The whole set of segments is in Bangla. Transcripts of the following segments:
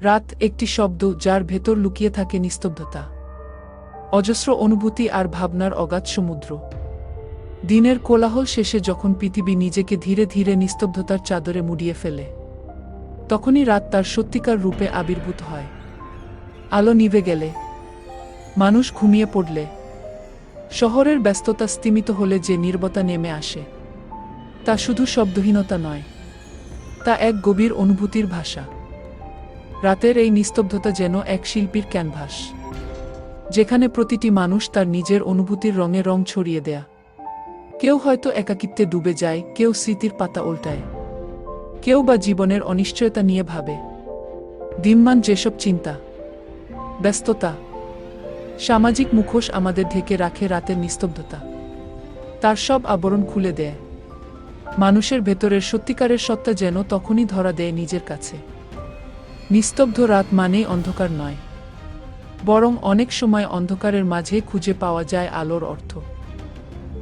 রাত একটি শব্দ যার ভেতর লুকিয়ে থাকে নিস্তব্ধতা। অজস্র অনুভূতি আর ভাবনার অগাধ সমুদ্র। দিনের কোলাহল শেষে যখন পৃথিবী নিজেকে ধীরে ধীরে নিস্তব্ধতার চাদরে মুড়িয়ে ফেলে, তখনই রাত তার সত্যিকার রূপে আবির্ভূত হয়। আলো নিভে গেলে, মানুষ ঘুমিয়ে পড়লে, শহরের ব্যস্ততা স্তিমিত হলে যে নির্বতা নেমে আসে, তা শুধু শব্দহীনতা নয়, তা এক গভীর অনুভূতির ভাষা। রাতের এই নিস্তব্ধতা যেন এক শিল্পীর ক্যানভাস, যেখানে প্রতিটি মানুষ তার নিজের অনুভূতির রঙে রং ছড়িয়ে দেয়া। কেউ হয়তো একাকিত্বে ডুবে যায়, কেউ স্মৃতির পাতা উল্টায়। কেউ বা জীবনের অনিশ্চয়তা নিয়ে ভাবে। দিম্মান যেসব চিন্তা, ব্যস্ততা, সামাজিক মুখোশ আমাদের ঢেকে রাখে রাতের নিস্তব্ধতা। তার সব আবরণ খুলে দেয়। মানুষের ভেতরের সত্যিকারের সত্তা যেন তখনই ধরা দেয় নিজের কাছে। নিস্তব্ধ রাত মানেই অন্ধকার নয়। বরং অনেক সময় অন্ধকারের মাঝে খুঁজে পাওয়া যায় আলোর অর্থ।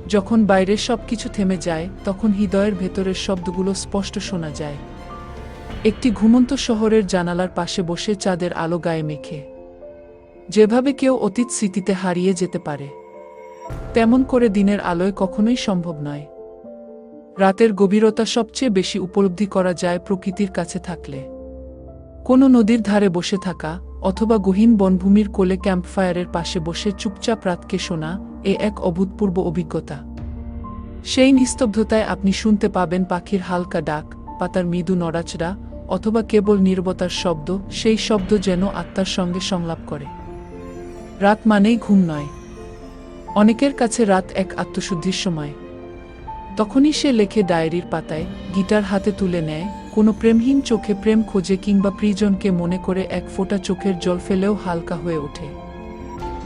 যখন বাইরের সব কিছু থেমে যায়, তখন হৃদয়ের ভেতরের শব্দগুলো স্পষ্ট শোনা যায়। একটি ঘুমন্ত শহরের জানালার পাশে বসে চাঁদের আলো গায়ে মেখে। যেভাবে কেউ অতীত স্মৃতিতে হারিয়ে যেতে পারে। তেমন করে দিনের আলোয় কখনোই সম্ভব নয়। রাতের গভীরতা সবচেয়ে বেশি উপলব্ধি করা যায় প্রকৃতির কাছে থাকলে। কোনো নদীর ধারে বসে থাকা অথবা গহীন বনভূমির কোলে ক্যাম্পফায়ারের পাশে বসে চুপচাপ রাতকে শোনা এ এক অভূতপূর্ব অভিজ্ঞতা। সেই নিস্তব্ধতায় আপনি শুনতে পাবেন পাখির হালকা ডাক, পাতার মৃদু নড়াচড়া, অথবা কেবল নির্বতার শব্দ, সেই শব্দ যেন আত্মার সঙ্গে সংলাপ করে। রাত মানেই ঘুম নয়। অনেকের কাছে রাত এক আত্মশুদ্ধির সময়। তখনই সে লেখে ডায়েরির পাতায়, গিটার হাতে তুলে নেয় কোনো প্রেমহীন চোখে প্রেম খোঁজে কিংবা প্রিজনকে মনে করে এক ফোঁটা চোখের জল ফেলেও হালকা হয়ে ওঠে।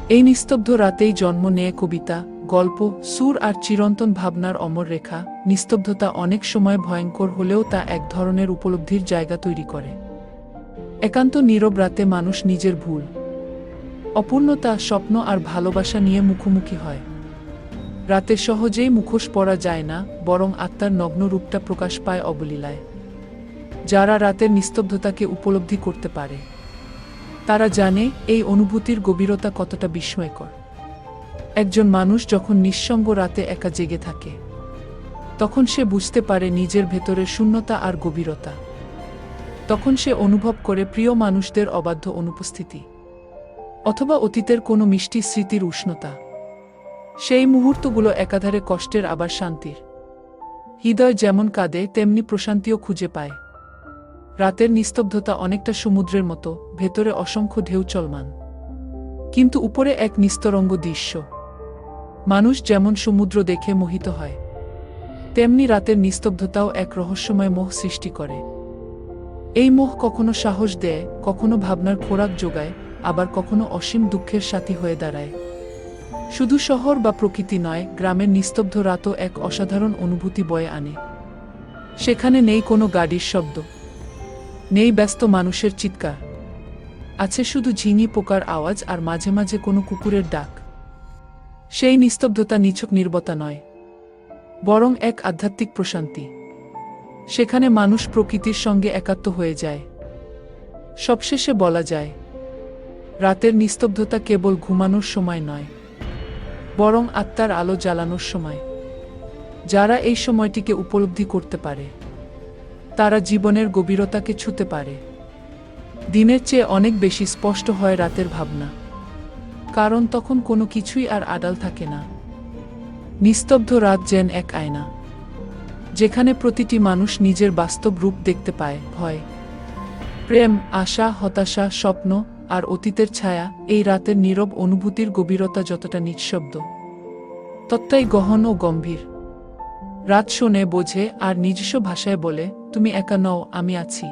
এই নিস্তব্ধ রাতেই জন্ম নেয় কবিতা, গল্প, সুর আর চিরন্তন ভাবনার অমর রেখা। নিস্তব্ধতা অনেক সময় ভয়ঙ্কর হলেও তা এক ধরনের উপলব্ধির জায়গা তৈরি করে। একান্ত নীরব রাতে মানুষ নিজের ভুল, অপূর্ণতা, স্বপ্ন আর ভালোবাসা নিয়ে মুখোমুখি হয়। রাতে সহজেই মুখোশ পরা যায় না, বরং আত্মার নগ্ন রূপটা প্রকাশ পায় অবলীলায়। যারা রাতের নিস্তব্ধতাকে উপলব্ধি করতে পারে। তারা জানে এই অনুভূতির গভীরতা কতটা বিস্ময়কর। একজন মানুষ যখন নিঃসঙ্গ রাতে একা জেগে থাকে, তখন সে বুঝতে পারে নিজের ভেতরের শূন্যতা আর গভীরতা। তখন সে অনুভব করে প্রিয় মানুষদের অবাধ্য অনুপস্থিতি, অথবা অতীতের কোনো মিষ্টি স্মৃতির উষ্ণতা। সেই মুহূর্তগুলো একাধারে কষ্টের আবার শান্তির। হৃদয় যেমন কাঁদে, তেমনি প্রশান্তিও খুঁজে পায়। রাতের নিস্তব্ধতা অনেকটা সমুদ্রের মতো, ভেতরে অসংখ্য ঢেউ চলমান। কিন্তু উপরে এক নিস্তরঙ্গ দৃশ্য। মানুষ যেমন সমুদ্র দেখে মোহিত হয়, তেমনি রাতের নিস্তব্ধতাও এক রহস্যময় মোহ সৃষ্টি করে। এই মোহ কখনো সাহস দেয়, কখনো ভাবনার খোরাক যোগায়, আবার কখনো অসীম দুঃখের সাথী হয়ে দাঁড়ায়। শুধু শহর বা প্রকৃতি নয়, গ্রামের নিস্তব্ধ রাতও এক অসাধারণ অনুভূতি বয়ে আনে। সেখানে নেই কোনো গাড়ির শব্দ। নেই ব্যস্ত মানুষের চিৎকার। আছে শুধু ঝিঙি পোকার আওয়াজ আর মাঝে মাঝে কোনো কুকুরের ডাক। সেই নিস্তব্ধতা নিছক নির্বতা নয়, বরং এক আধ্যাত্মিক প্রশান্তি। সেখানে মানুষ প্রকৃতির সঙ্গে একাত্ম হয়ে যায়। সবশেষে বলা যায়, রাতের নিস্তব্ধতা কেবল ঘুমানোর সময় নয়, বরং আত্মার আলো জ্বালানোর সময়, যারা এই সময়টিকে উপলব্ধি করতে পারে। তারা জীবনের গভীরতাকে ছুতে পারে। দিনের চেয়ে অনেক বেশি স্পষ্ট হয় রাতের ভাবনা। কারণ তখন কোনো কিছুই আর আড়াল থাকে না। নিস্তব্ধ রাত যেন এক আয়না। যেখানে প্রতিটি মানুষ নিজের বাস্তব রূপ দেখতে পায়, ভয়। প্রেম, আশা, হতাশা, স্বপ্ন আর অতীতের ছায়া এই রাতের নীরব অনুভূতির গভীরতা যতটা নিঃশব্দ, ততটাই গহন ও গম্ভীর। রাত শোনে বোঝে আর নিজস্ব ভাষায় বলে তুমি একা নও আমি আছি।